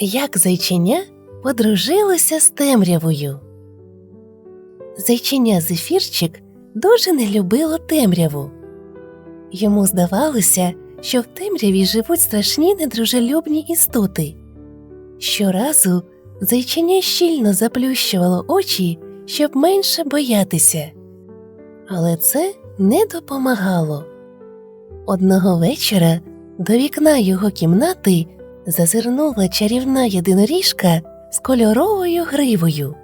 Як зайченя подружилося з темрявою. Зайченя Зефірчик дуже не любило темряву. Йому здавалося, що в темряві живуть страшні недружелюбні істоти. Щоразу зайченя щільно заплющувало очі, щоб менше боятися. Але це не допомагало. Одного вечора до вікна його кімнати зазирнула чарівна єдиноріжка з кольоровою гривою.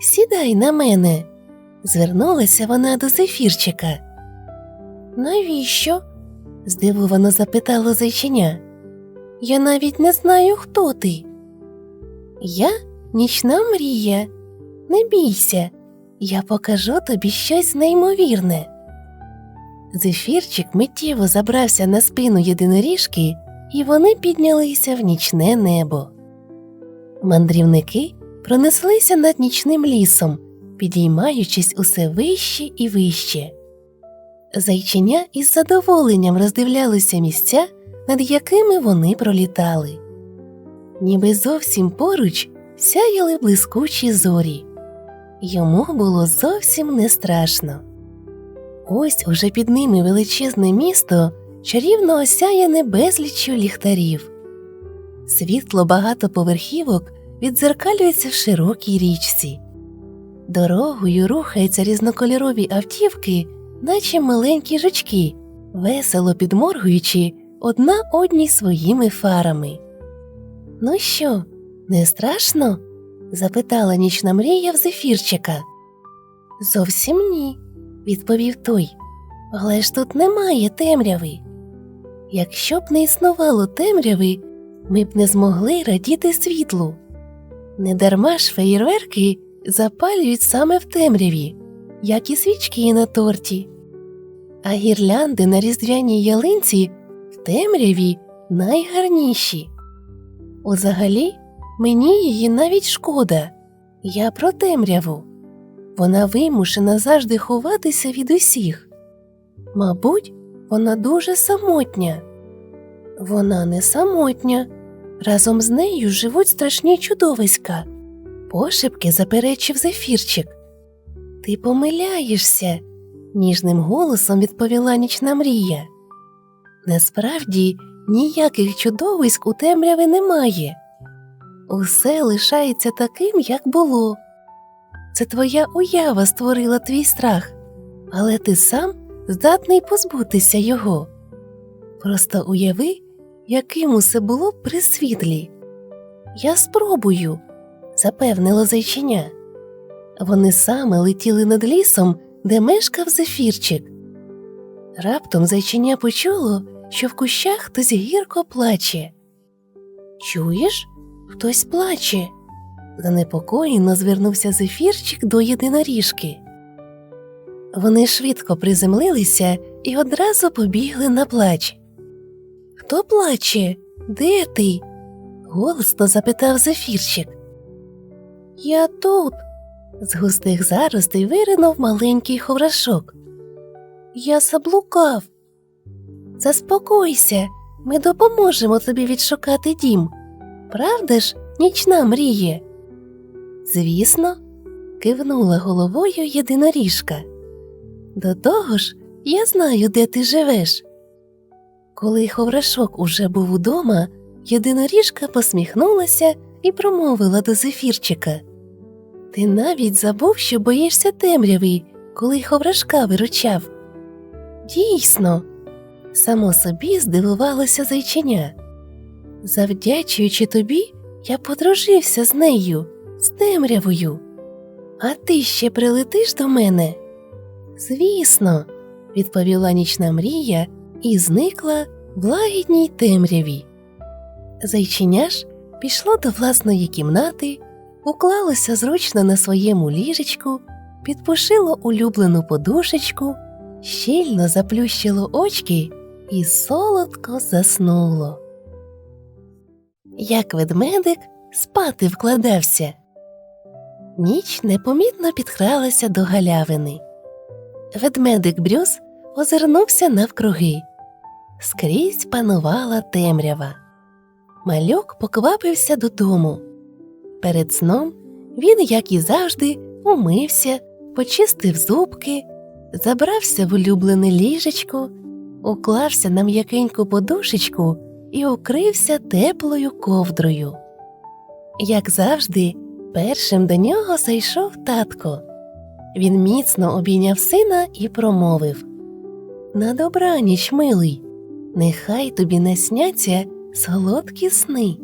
Сідай на мене, звернулася вона до зефірчика. Навіщо? здивовано запитало зайченя. Я навіть не знаю, хто ти. Я нічна мрія. Не бійся, я покажу тобі щось неймовірне. Зефірчик миттєво забрався на спину єдиноріжки, і вони піднялися в нічне небо. Мандрівники пронеслися над нічним лісом, підіймаючись усе вище і вище. Зайченя із задоволенням роздивлялися місця, над якими вони пролітали. Ніби зовсім поруч сяяли блискучі зорі. Йому було зовсім не страшно. Ось уже під ними величезне місто, чарівно осяяне безліччю ліхтарів. Світло багатоповерхівок віддзеркалюється в широкій річці. Дорогою рухаються різнокольорові автівки, наче маленькі жучки, весело підморгуючи одна одній своїми фарами. Ну що, не страшно? запитала нічна мрія в зефірчика. Зовсім ні, відповів той. Але ж тут немає темряви. Якщо б не існувало темряви, ми б не змогли радіти світлу. Недарма ж феєрверки запалюють саме в темряві, як і свічки на торті. А гірлянди на різдвяній ялинці в темряві найгарніші. Узагалі, мені її навіть шкода. Я про темряву. Вона вимушена завжди ховатися від усіх. Мабуть, вона дуже самотня. Вона не самотня. Разом з нею живуть страшні чудовиська. Пошепки заперечив зефірчик. Ти помиляєшся, ніжним голосом відповіла нічна мрія. Насправді ніяких чудовиськ у темряві немає. Усе лишається таким, як було. Це твоя уява створила твій страх, але ти сам здатний позбутися його. Просто уяви, яким усе було при світлі. Я спробую, запевнило зайчиня. Вони саме летіли над лісом, де мешкав зефірчик. Раптом зайчиня почуло, що в кущах хтось гірко плаче. Чуєш, хтось плаче. Занепокоєно звернувся зефірчик до єдиноріжки. Вони швидко приземлилися і одразу побігли на плач. Хто плаче? Де ти? голосно запитав зефірчик. Я тут. З густих заростей виринув маленький ховрашок. Я заблукав. Заспокойся, ми допоможемо тобі відшукати дім. Правда ж, нічна мріє? Звісно, кивнула головою єдиноріжка. До того ж, я знаю, де ти живеш. Коли ховрашок уже був удома, єдиноріжка посміхнулася і промовила до зефірчика. Ти навіть забув, що боїшся темряви, коли ховрашка виручав. Дійсно, само собі здивувалося зайчиня. Завдячуючи тобі, я подружився з нею, з темрявою. А ти ще прилетиш до мене? Звісно, відповіла нічна мрія і зникла в лагідній темряві. Зайчиня ж пішло до власної кімнати, уклалося зручно на своєму ліжечку, підпушило улюблену подушечку, щільно заплющило очки і солодко заснуло. Як ведмедик спати вкладався. Ніч непомітно підкралася до галявини. Ведмедик Брюс озирнувся навкруги. Скрізь панувала темрява. малюк поквапився додому. Перед сном він, як і завжди, умився, почистив зубки, забрався в улюблене ліжечко, уклався на м'якеньку подушечку і укрився теплою ковдрою. Як завжди, першим до нього зайшов татко. Він міцно обійняв сина і промовив На добраніч, милий, нехай тобі не сняться солодкі сни.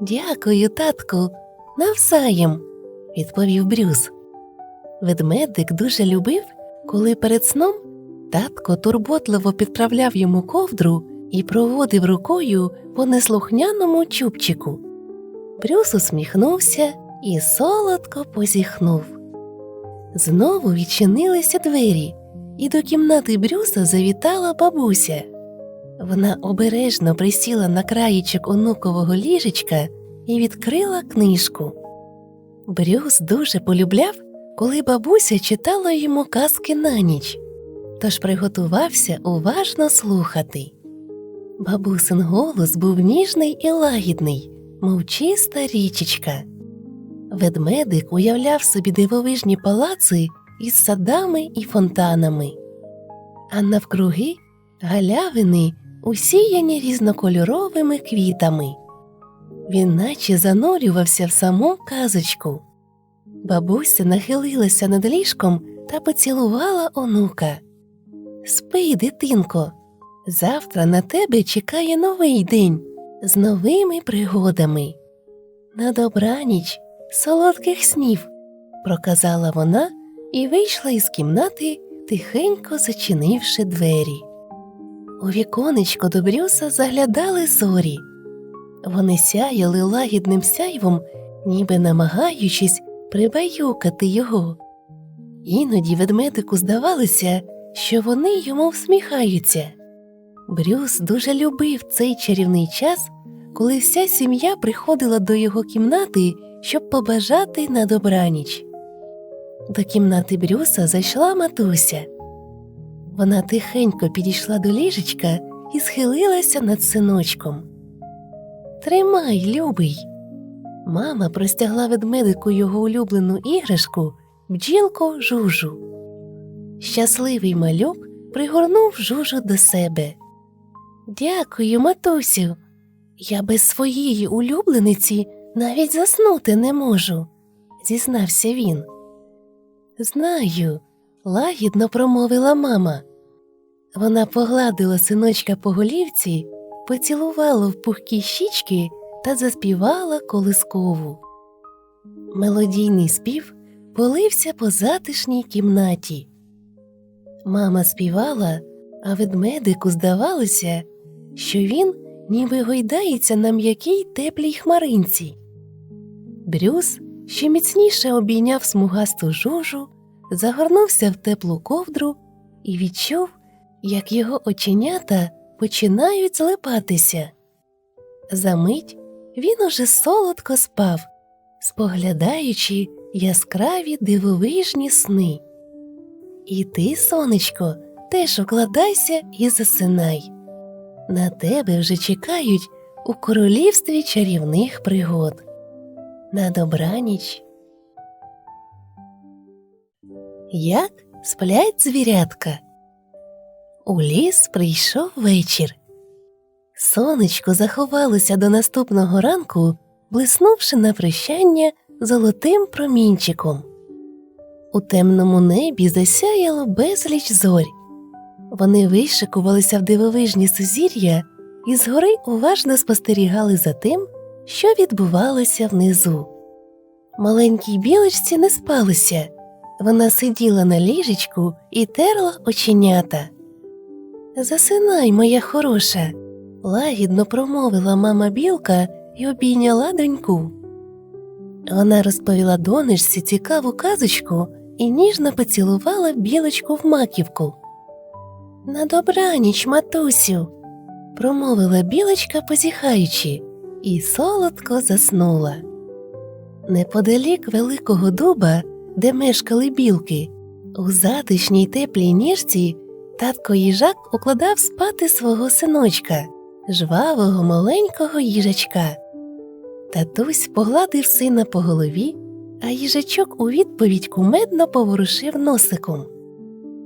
Дякую, татку, навзаєм, відповів Брюс. Ведмедик дуже любив, коли перед сном татко турботливо підправляв йому ковдру і проводив рукою по неслухняному чубчику. Брюс усміхнувся і солодко позіхнув. Знову відчинилися двері, і до кімнати Брюса завітала бабуся. Вона обережно присіла на краєчок онукового ліжечка і відкрила книжку. Брюс дуже полюбляв, коли бабуся читала йому казки на ніч, тож приготувався уважно слухати. Бабусин голос був ніжний і лагідний, мов чиста річечка. Ведмедик уявляв собі дивовижні палаци із садами і фонтанами, а навкруги галявини, усіяні різнокольоровими квітами. Він наче занурювався в саму казочку. Бабуся нахилилася над ліжком та поцілувала онука. Спи, дитинко, завтра на тебе чекає новий день з новими пригодами. На добраніч, солодких снів, проказала вона і вийшла із кімнати, тихенько зачинивши двері. У віконечко до Брюса заглядали зорі. Вони сяяли лагідним сяйвом, ніби намагаючись прибаюкати його. Іноді ведмедику здавалося, що вони йому всміхаються. Брюс дуже любив цей чарівний час, коли вся сім'я приходила до його кімнати, щоб побажати на добраніч. До кімнати Брюса зайшла матуся. Вона тихенько підійшла до ліжечка і схилилася над синочком. Тримай, любий. Мама простягла ведмедику його улюблену іграшку бджілку жужу. Щасливий малюк пригорнув жужу до себе. Дякую, матусю. Я без своєї улюблениці навіть заснути не можу, зізнався він. Знаю, лагідно промовила мама. Вона погладила синочка по голівці, поцілувала в пухкі щічки та заспівала колискову. Мелодійний спів полився по затишній кімнаті. Мама співала, а ведмедику здавалося, що він ніби гойдається на м'якій теплій хмаринці. Брюс ще міцніше обійняв смугасту жужу, загорнувся в теплу ковдру і відчув, як його оченята починають злипатися. Замить він уже солодко спав, споглядаючи яскраві дивовижні сни. І ти, сонечко, теж укладайся і засинай. На тебе вже чекають у королівстві чарівних пригод. На добраніч. Як сплять звірятка? У ліс прийшов вечір. Сонечко заховалося до наступного ранку, блиснувши на прощання золотим промінчиком. У темному небі засяяло безліч зорь. Вони вишикувалися в дивовижні сузір'я і згори уважно спостерігали за тим, що відбувалося внизу. Маленькій білочці не спалося. Вона сиділа на ліжечку і терла оченята. Засинай, моя хороша, лагідно промовила мама білка і обійняла доньку. Вона розповіла донечці цікаву казочку і ніжно поцілувала білочку в маківку. На добраніч, матусю, промовила білочка, позіхаючи, і солодко заснула. Неподалік великого дуба, де мешкали білки, у затишній теплій ніжці татко їжак укладав спати свого синочка, жвавого маленького їжачка. Татусь погладив сина по голові, а їжачок у відповідь кумедно поворушив носиком.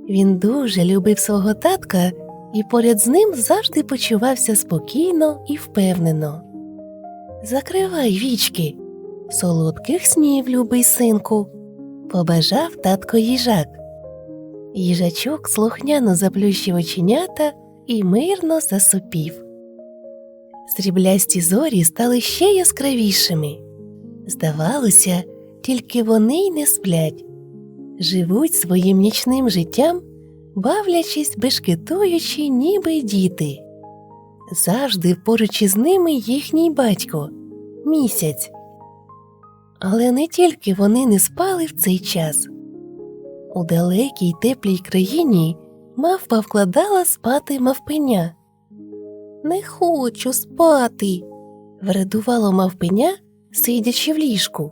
Він дуже любив свого татка і поряд з ним завжди почувався спокійно і впевнено. Закривай вічки, солодких снів, любий синку, побажав татко їжак. Їжачок слухняно заплющив оченята і мирно засупів. Сріблясті зорі стали ще яскравішими. Здавалося, тільки вони й не сплять, живуть своїм нічним життям, бавлячись, бешкетуючи, ніби діти. Завжди поруч із ними їхній батько місяць. Але не тільки вони не спали в цей час. У далекій теплій країні мавпа вкладала спати мавпеня. Не хочу спати, вредувало мавпеня, сидячи в ліжку.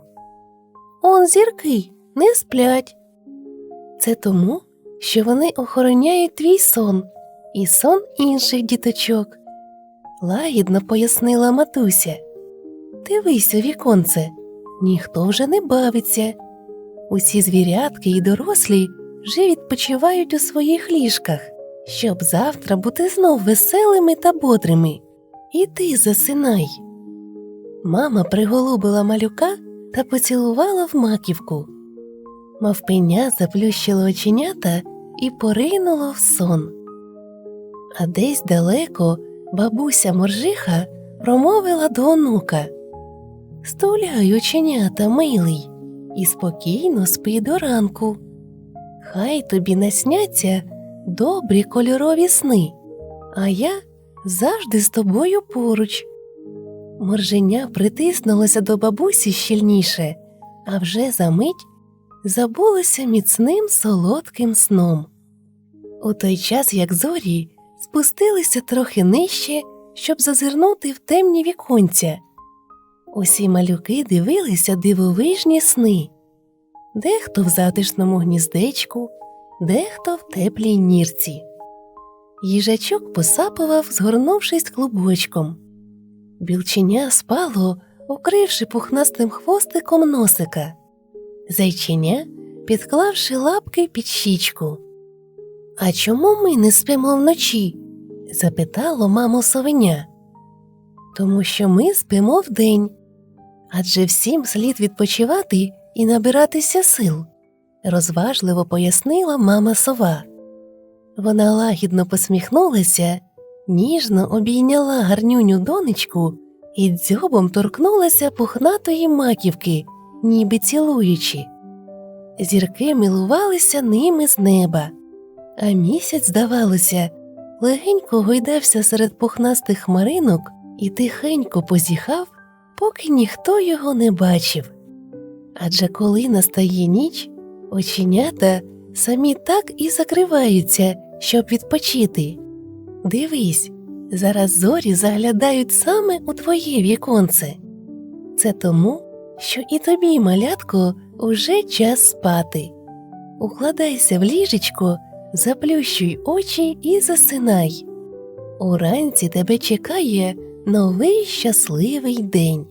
Он зірки не сплять. Це тому, що вони охороняють твій сон і сон інших діточок. Лагідно пояснила матуся. Дивись у віконце, ніхто вже не бавиться. Усі звірятки і дорослі вже відпочивають у своїх ліжках, щоб завтра бути знов веселими та бодрими. Іди засинай. Мама приголубила малюка та поцілувала в маківку. Мавпеня заплющило оченята і поринуло в сон. А десь далеко бабуся моржиха промовила до онука Стуляй оченята, милий, і спокійно спи до ранку. Хай тобі насняться добрі кольорові сни, а я завжди з тобою поруч. Морженя притиснулося до бабусі щільніше, а вже за мить забулося міцним солодким сном. У той час, як зорі спустилися трохи нижче, щоб зазирнути в темні віконця. Усі малюки дивилися дивовижні сни дехто в затишному гніздечку, дехто в теплій нірці. Їжачок посапував, згорнувшись клубочком. Білченя спало, укривши пухнастим хвостиком носика, зайченя підклавши лапки під щічку. А чому ми не спимо вночі? Запитало маму совеня. Тому що ми спимо вдень, адже всім слід відпочивати і набиратися сил, розважливо пояснила мама сова. Вона лагідно посміхнулася, ніжно обійняла гарнюню донечку і дзьобом торкнулася пухнатої маківки, ніби цілуючи. Зірки милувалися ними з неба, а місяць, здавалося, легенько гойдався серед пухнастих хмаринок і тихенько позіхав, поки ніхто його не бачив. Адже коли настає ніч, оченята самі так і закриваються, щоб відпочити. Дивись, зараз зорі заглядають саме у твоє віконце. Це тому, що і тобі, малятко, уже час спати. Укладайся в ліжечко, заплющуй очі і засинай. Уранці тебе чекає новий щасливий день.